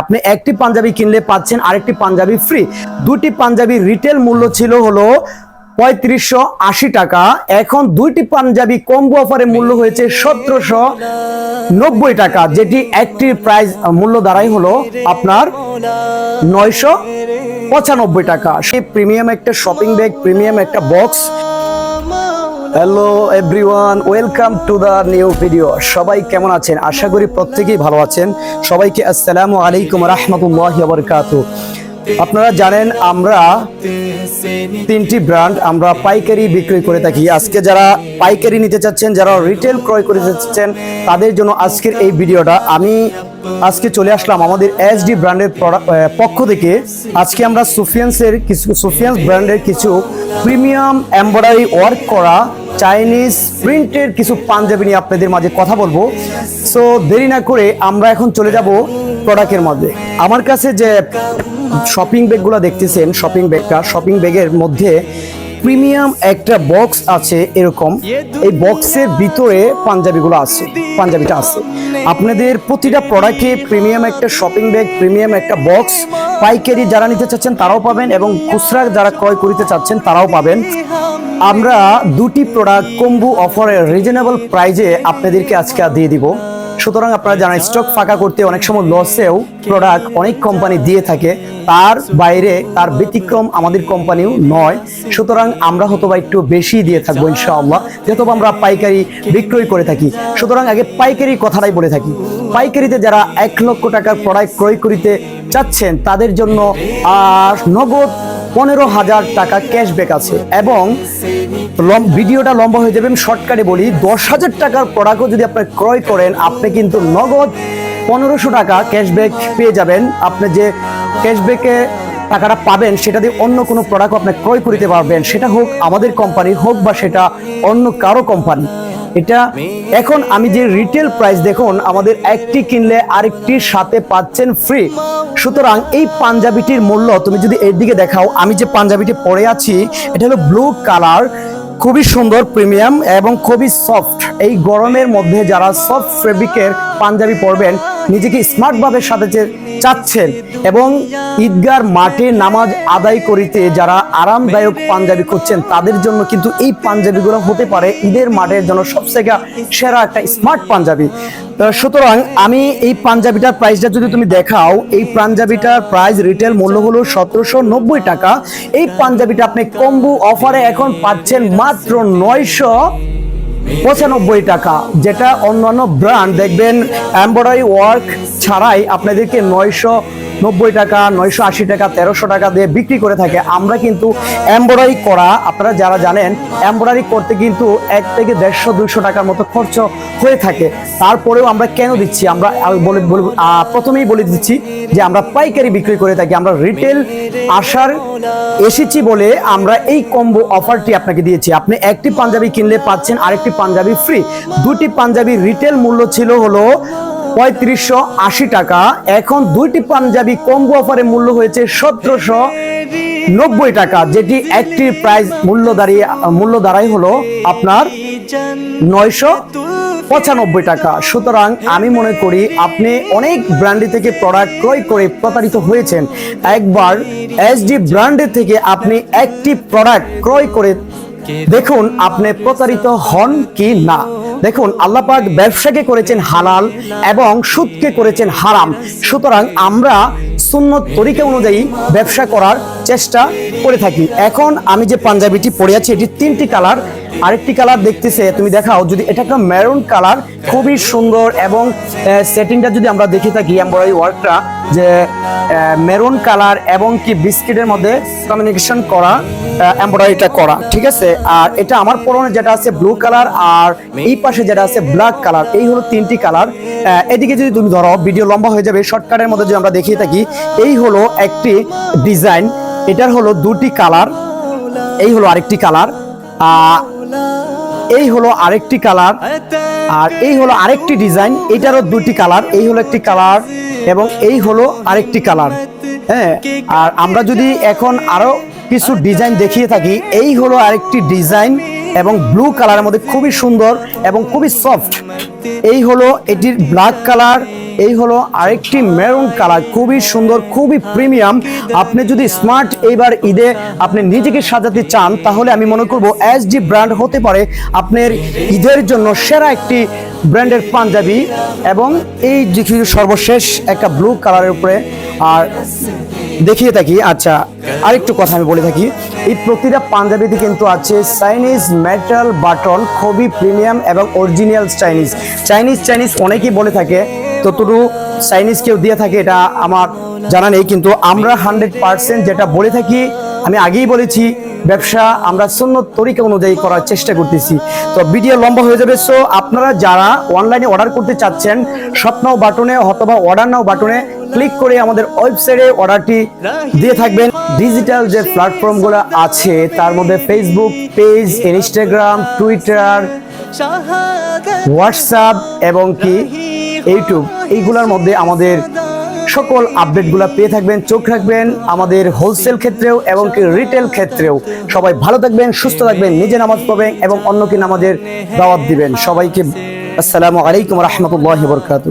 আপনি একটি পাঞ্জাবি কিনলে পাচ্ছেন আরেকটি পাঞ্জাবি ফ্রি দুটি পাঞ্জাবি রিটেল মূল্য ছিল হলো পঁয়ত্রিশশো আশি টাকা। এখন দুইটি পাঞ্জাবি কম্বো অফারে মূল্য হয়েছে সতেরোশো নব্বই টাকা, যেটি একটি প্রাইস মূল্য দ্বারাই হলো আপনার নয়শো পঁচানব্বই টাকা। সে প্রিমিয়াম একটা শপিং ব্যাগ প্রিমিয়াম একটা box hello everyone welcome to the new video সবাই কেমন আছেন? আশা করি প্রত্যেকেই ভালো আছেন। সবাইকে আসসালামু আলাইকুম রহমতুল্লাহ বরকাত। আপনারা জানেন, আমরা তিনটি ব্র্যান্ড আমরা পাইকারি বিক্রি করে থাকি। আজকে যারা পাইকারি নিতে চাচ্ছেন, যারা রিটেল ক্রয় করতে চাচ্ছেন, তাদের জন্য আজকের এই ভিডিওটা। আমি আজকে চলে আসলাম আমাদের এসডি ব্র্যান্ডের প্রোডাক্ট- পক্ষ থেকে। আজকে আমরা সুফিয়ান্সের কিছু, সুফিয়ান্স ব্র্যান্ডের কিছু প্রিমিয়াম এমব্রয়ডারি ওয়ার্ক করা চাইনিজ প্রিন্টের কিছু পাঞ্জাবি নিয়ে আপনাদের মাঝে কথা বলব। সো দেরি না করে আমরা এখন চলে যাব প্রোডাক্টের মধ্যে। আমার কাছে যে শপিং ব্যাগগুলো দেখতেছেন শপিং ব্যাগটা শপিং ব্যাগের মধ্যে প্রিমিয়াম একটা বক্স আছে এরকম। এই বক্সের ভিতরে পাঞ্জাবিগুলো আছে, পাঞ্জাবিটা আছে। আপনাদের প্রতিটা প্রোডাক্টে প্রিমিয়াম একটা শপিং ব্যাগ প্রিমিয়াম একটা বক্স। পাইকারি যারা নিতে চাচ্ছেন তারাও পাবেন এবং খুচরা যারা ক্রয় করিতে চাচ্ছেন তারাও পাবেন। আমরা দুটি প্রোডাক্ট কম্বু অফারের রিজনেবল প্রাইজে আপনাদেরকে আজকে দিয়ে দিব। সুতরাং আপনারা জানেন স্টক ফাঁকা করতে অনেক সময় লসেও প্রোডাক্ট অনেক কোম্পানি দিয়ে থাকে, তার বাইরে তার ব্যতিক্রম আমাদের কোম্পানিও নয়। সুতরাং আমরা হয়তো বা একটু বেশি দিয়ে থাকব ইনশাআল্লাহ, যেহেতু আমরা পাইকারি বিক্রয় করে থাকি। সুতরাং আগে পাইকারি কথাটাই বলে থাকি। পাইকারিতে যারা এক লক্ষ টাকার প্রোডাক্ট ক্রয় করিতে চাচ্ছেন, তাদের জন্য আর নগদ পনেরো হাজার টাকা ক্যাশব্যাক আছে। এবং লম- ভিডিওটা লম্বা হয়ে যাবে। আমি শর্টকাটে বলি, দশ হাজার টাকার প্রোডাক্টও যদি আপনি ক্রয় করেন, আপনি কিন্তু নগদ পনেরোশো টাকা ক্যাশব্যাক পেয়ে যাবেন। আপনি যে ক্যাশব্যাকে টাকাটা পাবেন, সেটা দিয়ে অন্য কোনো প্রোডাক্ট আপনি ক্রয় করিতে পারবেন। সেটা হোক আমাদের কোম্পানি হোক বা সেটা অন্য কারও কোম্পানি এটা এখন আমি যে রিটেল প্রাইস দেখুন, আমাদের একটি কিনলে আরেকটির সাথে পাচ্ছেন ফ্রি সুতরাং এই পাঞ্জাবিটির মূল্য তুমি যদি এর দিকে দেখাও, আমি যে পাঞ্জাবিটি পরে আছি, এটা হলো ব্লু কালার খুবই সুন্দর প্রিমিয়াম এবং খুবই সফট এই গরমের মধ্যে যারা সফট ফেব্রিকের পাঞ্জাবি পরবেন নিজেকে স্মার্টভাবে সাজাতে চাচ্ছেন এবং ঈদগার মাঠে নামাজ আদায় করিতে যারা আরামদায়ক পাঞ্জাবি করছেন তাদের জন্য কিন্তু এই পাঞ্জাবিগুলো হতে পারে। ঈদের মাঠের জন্য সবথেকে সেরা একটা স্মার্ট পাঞ্জাবি। সুতরাং আমি এই পাঞ্জাবিটার প্রাইসটা যদি তুমি দেখাও, এই পাঞ্জাবিটার প্রাইস রিটেল মূল্য হলো সতেরোশো নব্বই টাকা। এই পাঞ্জাবিটা আপনি কম্বু অফারে এখন পাচ্ছেন মাত্র নয়শো পঁচানব্বই টাকা যেটা অন্যান্য ব্র্যান্ড দেখবেন এমব্রয়ডারি ওয়ার্ক ছাড়াই আপনাদেরকে নয়শো নব্বই টাকা, নয়শো আশি টাকা, তেরোশো টাকা দিয়ে বিক্রি করে থাকে। আমরা কিন্তু এমব্রয়ডারি করা, আপনারা যারা জানেন এমব্রয়ডারি করতে কিন্তু এক থেকে দেড়শো, দুইশো টাকার মতো খরচ হয়ে থাকে। তারপরেও আমরা কেন দিচ্ছি? আমরা বলে প্রথমেই বলে দিচ্ছি যে আমরা পাইকারি বিক্রি করে থাকি। আমরা রিটেল আসার এসেছি বলে আমরা এই কম্বো অফারটি আপনাকে দিয়েছি। আপনি একটি পাঞ্জাবি কিনলে পাচ্ছেন আরেকটি পাঞ্জাবি ফ্রি দুটি পাঞ্জাবি রিটেল মূল্য ছিল হলো পঁয়ত্রিশশো আশি টাকা। এখন দুইটি পাঞ্জাবি কম্বো অফারে মূল্য হয়েছে সতেরোশো নব্বই টাকা, যেটি একটি প্রাইস মূল্য দাঁড়িয়ে, মূল্য দাঁড়াই হলো আপনার নয়শো পঁচানব্বই টাকা। সুতরাং আমি মনে করি আপনি অনেক ব্র্যান্ডে থেকে প্রোডাক্ট ক্রয় করে প্রতারিত হয়েছেন। একবার এসডি ব্র্যান্ডে থেকে আপনি একটি প্রোডাক্ট ক্রয় করে দেখুন আপনি প্রতারিত হন কি না। দেখুন, আল্লাহ পাক ব্যবসাকে করেছেন হালাল এবং সুদকে করেছেন হারাম। সুতরাং আমরা সুন্নত তরিকা অনুযায়ী ব্যবসা করার চেষ্টা করে থাকি। এখন আমি যে পাঞ্জাবিটি পরে আছি, এটি তিনটি কালার। আরেকটি কালার দেখতেছে, তুমি দেখাও, যদি এটা একটা মেরুন কালার, খুবই সুন্দর এবং সেটিংটা যদি আমরা দেখে থাকি এমব্রয়ডারি ওয়ার্কটা যে মেরুন কালার এবং কি বিস্কিটের মধ্যে কমিউনিকেশন করা এমব্রয়ডারিটা করা, ঠিক আছে? আর এটা আমার পরনে যেটা আছে ব্লু কালার, আর এই পাশে যেটা আছে ব্ল্যাক কালার, এই হলো তিনটি কালার। এদিকে যদি তুমি ধরো ভিডিও লম্বা হয়ে যাবে শর্টকাটের মধ্যে যদি আমরা দেখিয়ে থাকি, এই হলো একটি ডিজাইন এটার হলো দুটি কালার। এই হলো আরেকটি কালার। এই হলো আরেকটি কালার। আর এই হলো আরেকটি ডিজাইন। এটারও দুটি কালার। এই হলো একটি কালার এবং এই হলো আরেকটি কালার। হ্যাঁ আর আমরা যদি এখন আরও কিছু ডিজাইন দেখিয়ে থাকি, এই হলো আরেকটি ডিজাইন এবং ব্লু কালারের মধ্যে খুবই সুন্দর এবং খুবই সফট। এই হলো এটির ব্ল্যাক কালার এই হলো আরেকটি মেরুন কালার খুবই সুন্দর, খুবই প্রিমিয়াম আপনি যদি স্মার্ট এইবার ঈদে আপনি নিজেকে সাজাতে চান, তাহলে আমি মনে করব এস ডি ব্র্যান্ড হতে পারে আপনার ঈদের জন্য সেরা একটি ব্র্যান্ডের পাঞ্জাবি এবং এই কিছু সর্বশেষ একটা ব্লু কালারের উপরে। আর দেখিয়ে থাকি আচ্ছা আরেকটু কথা আমি বলে থাকি। এই প্রতিটা পাঞ্জাবিতে কিন্তু আছে চাইনিজ মেটাল বাটন খুবই প্রিমিয়াম এবং অরিজিনাল চাইনিজ চাইনিজ চাইনিজ অনেকেই বলে থাকে ততটুকু চাইনিজ কেউ দিয়ে থাকে এটা আমার জানা নেই কিন্তু আমরা হান্ড্রেড পার্সেন্ট যেটা বলে থাকি আমি আগেই বলেছি ব্যবসা আমরা শূন্য তরিকা অনুযায়ী করার চেষ্টা করতেছি। তো ভিডিও লম্বা হয়ে যাবে সো আপনারা যারা অনলাইনে অর্ডার করতে চাচ্ছেন স্বপ্ন বাটনে অথবা অর্ডার নাও বাটনে ক্লিক করে আমাদের ওয়েবসাইটে অর্ডারটি দিয়ে থাকবেন। ডিজিটাল যে প্ল্যাটফর্মগুলো আছে তার মধ্যে Facebook page Instagram Twitter WhatsApp এবং কি? ইউটিউব এইগুলোর মধ্যে আমাদের সকল আপডেটগুলো পেয়ে থাকবেন, চোখ রাখবেন আমাদের হোলসেল ক্ষেত্রেও এবং কি রিটেল ক্ষেত্রেও। সবাই ভালো থাকবেন, সুস্থ থাকবেন, নিজে নামাজ পাবেন এবং অন্যকে নামাজের দাওয়াত দিবেন। সবাইকে আসসালামু আলাইকুম রহমতুল্লাহ বরকাত